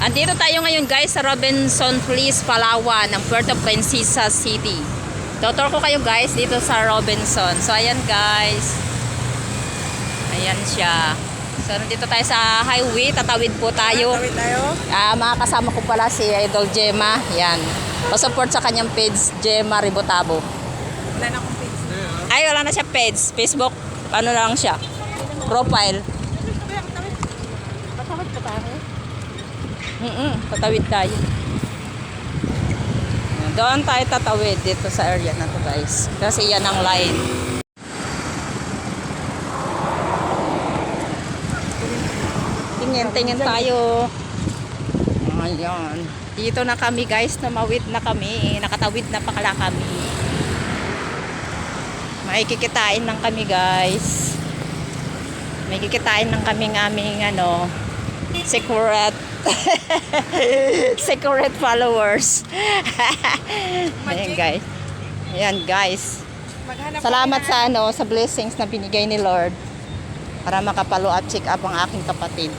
Andito tayo ngayon guys sa Robinson Place, Palawan, ng Puerto Princesa City. Tutor ko kayo guys dito sa Robinson. So ayan guys. Ayan siya. So nandito tayo sa highway, tatawid po tayo. Tawid tayo. Ah, mga kasama ko pala si Idol Gemma. Yan. Pa-support sa kanyang page, Gemma Ribotabo. Wala na akong page. Ay, wala na siya page. Facebook, ano lang siya. Profile. Patawid pa tayo. Mm patawid tayo. Doon tayo tatawid dito sa area na to guys. Kasi yan ang line. Tingin, tingin tayo. Ayan. Dito na kami guys, namawid na kami. Nakatawid na pakala kami. Makikikitain lang kami guys. May kikitain lang kaming aming ano, secret secret followers. Ayan guys. Ayan guys. Maghanap Salamat sa ano sa blessings na binigay ni Lord para makapalo at check up ang aking kapatid.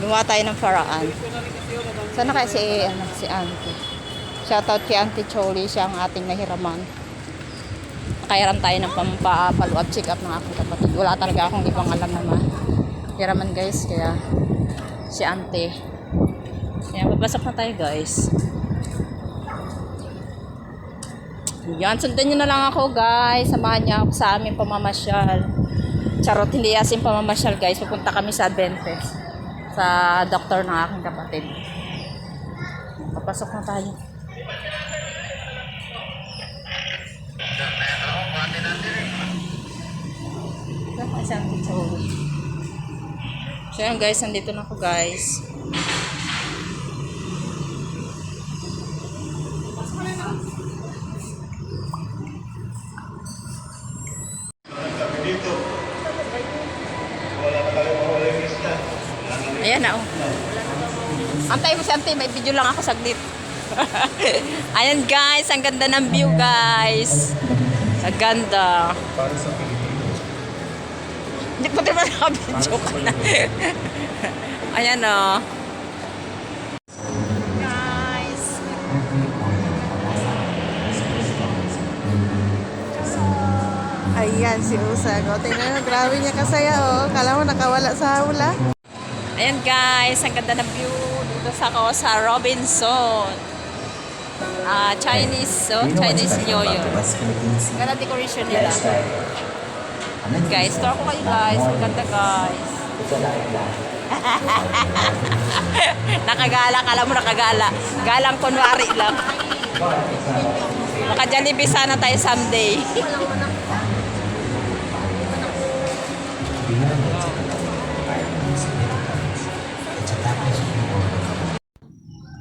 Gumawa tayo ng paraan. Sana kaya si, ano, si Auntie. Shoutout kay Auntie Choli, siya ang ating nahiraman. Nakahiram tayo ng pampapalo at check up ng aking kapatid. Wala talaga akong ibang alam naman. Hiraman guys, kaya si Auntie. Kaya papasok na tayo guys. Yan, sundan nyo na lang ako guys. Samahan niyo ako sa aming pamamasyal. Charot, hindi asin pamamasyal guys. Pupunta kami sa Adventist. Sa doktor ng aking kapatid. Papasok na tayo. Isang picture. So yan guys, nandito na ako guys. Ayan na oh. Antay mo si Antay, may video lang ako saglit. Ayan guys, ang ganda ng view guys. Ang ganda. Para sa Pilipinas. Hindi pa diba naka-video ka na. Ayan oh. Guys. Ayan si Usag. O, tingnan mo, grabe niya kasaya oh. Kala mo nakawala sa hawla. Ayan guys, ang ganda ng view dito sa ko sa Robinson. Ah, Chinese, so Chinese New Year. Ganda decoration nila. Guys, store ko kayo guys. Ang ganda guys. nakagala, kala mo nakagala. Galang kunwari lang. Baka Jollibee sana tayo someday.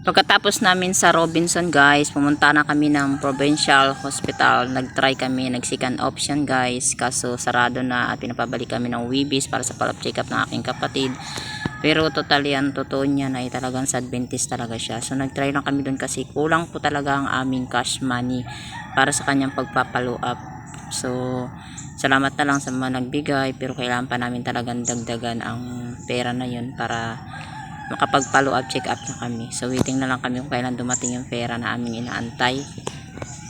Pagkatapos namin sa Robinson guys, pumunta na kami ng Provincial Hospital. Nag-try kami, nag-second option guys. Kaso sarado na at pinapabalik kami ng Wibis para sa follow-up check-up ng aking kapatid. Pero totally ang totoo niya na ay talagang sa Adventist talaga siya. So nag-try lang kami doon kasi kulang po talaga ang aming cash money para sa kanyang pagpapalo up. So salamat na lang sa mga nagbigay pero kailangan pa namin talagang dagdagan ang pera na yun para makapag-follow up check up na kami. So waiting na lang kami kung kailan dumating yung pera na aming inaantay.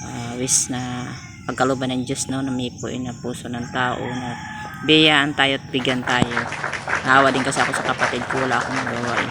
Uh, wish na pagkaluban ng Diyos no, na may puin na puso ng tao na biyaan tayo at bigyan tayo. Naawa din kasi ako sa kapatid ko, wala akong magawa eh.